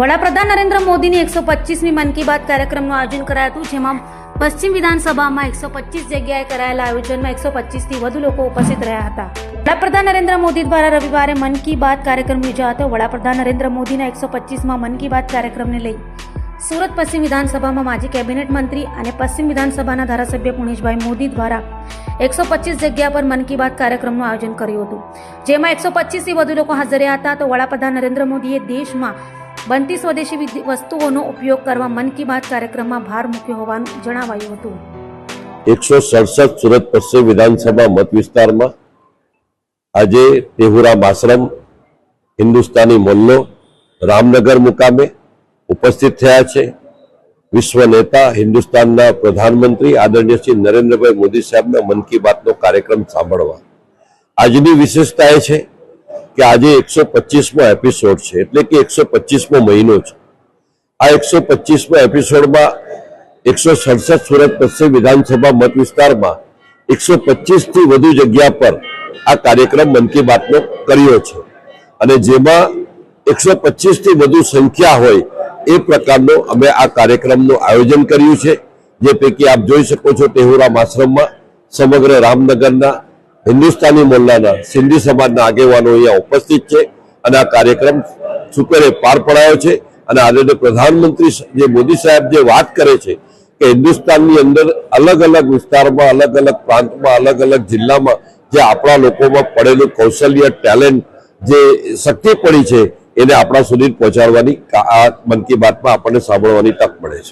વડાપ્રધાન નરેન્દ્ર મોદીની એકસો પચીસમી મન કી બાત કાર્યક્રમનું આયોજન કરાયું હતું, જેમાં પશ્ચિમ વિધાનસભામાં એકસો પચીસ જગ્યાએ કરાયેલા આયોજનમાં એકસો પચીસથી વધુ લોકો ઉપસ્થિત રહ્યા હતા. વડાપ્રધાન નરેન્દ્ર મોદી દ્વારા રવિવારે મન કી બાત કાર્યક્રમ યોજાયો હતો. વડાપ્રધાન નરેન્દ્ર મોદીના એકસો પચીસમાં મન કી બાત કાર્યક્રમને લઈ સુરત પશ્ચિમ વિધાનસભામાં માજી કેબિનેટ મંત્રી અને પશ્ચિમ વિધાનસભાના ધારાસભ્ય પુણેશભાઈ મોદી દ્વારા એકસો પચીસ જગ્યા પર મન કી બાત કાર્યક્રમનું આયોજન કર્યું હતું. જેમાં એકસો પચીસથી વધુ લોકો હાજર હતા. તો વડાપ્રધાન નરેન્દ્ર મોદીએ દેશમાં બનતી સ્વદેશી વસ્તુઓનો ઉપયોગ કરવા મન કી બાત કાર્યક્રમમાં ભાર મૂક્યો હોવાનું જણાવાયું હતું. એકસો સડસઠ સુરત પશ્ચિમ વિધાનસભા મત વિસ્તારમાં આજે તેહુરામ આશ્રમ, હિન્દુસ્તાની મોલ્લો, રામનગર મુકામે ઉપસ્થિત થયા છે. વિશ્વ નેતા, હિન્દુસ્તાનના પ્રધાનમંત્રી, આદરણીય શ્રી નરેન્દ્રભાઈ મોદી સાહેબના મન કી બાતનો કાર્યક્રમ સાંભળવા. આજની વિશેષતા એ છે કે આજે એકસો પચીસમો એપિસોડ છે, એટલે કે એકસો પચીસમો મહિનો છે. આ એકસો પચીસમો એપિસોડમાં એકસો સડસઠ સુરત પશ્ચિમ વિધાનસભા મત વિસ્તારમાં એકસો પચીસથી વધુ જગ્યા પર આ કાર્યક્રમ મન કી બાતનો કર્યો છે. અને જેમાં એકસો પચીસથી વધુ સંખ્યા હોય એ પ્રકારનો અમે આ કાર્યક્રમનું આયોજન કર્યું છે. જે પૈકી આપ જોઈ શકો છો ટેહુરામ આશ્રમમાં સમગ્ર રામનગરના, હિન્દુસ્તાની મોલ્લાના, સિંધી સમાજના આગેવાનો અહીંયા ઉપસ્થિત છે અને આ કાર્યક્રમ સુપેરે પાર પડાયો છે. અને આદરણીય પ્રધાનમંત્રી જે મોદી સાહેબ જે વાત કરે છે કે હિન્દુસ્તાનની અંદર અલગ અલગ વિસ્તારમાં, અલગ અલગ પ્રાંતમાં, અલગ અલગ જિલ્લામાં જે આપણા લોકોમાં પડેલું કૌશલ્ય, ટેલેન્ટ જે શક્તિ પડી છે એને આપણા સુધી પહોંચાડવાની આ મન કી બાતમાં આપણને સાંભળવાની તક મળે છે.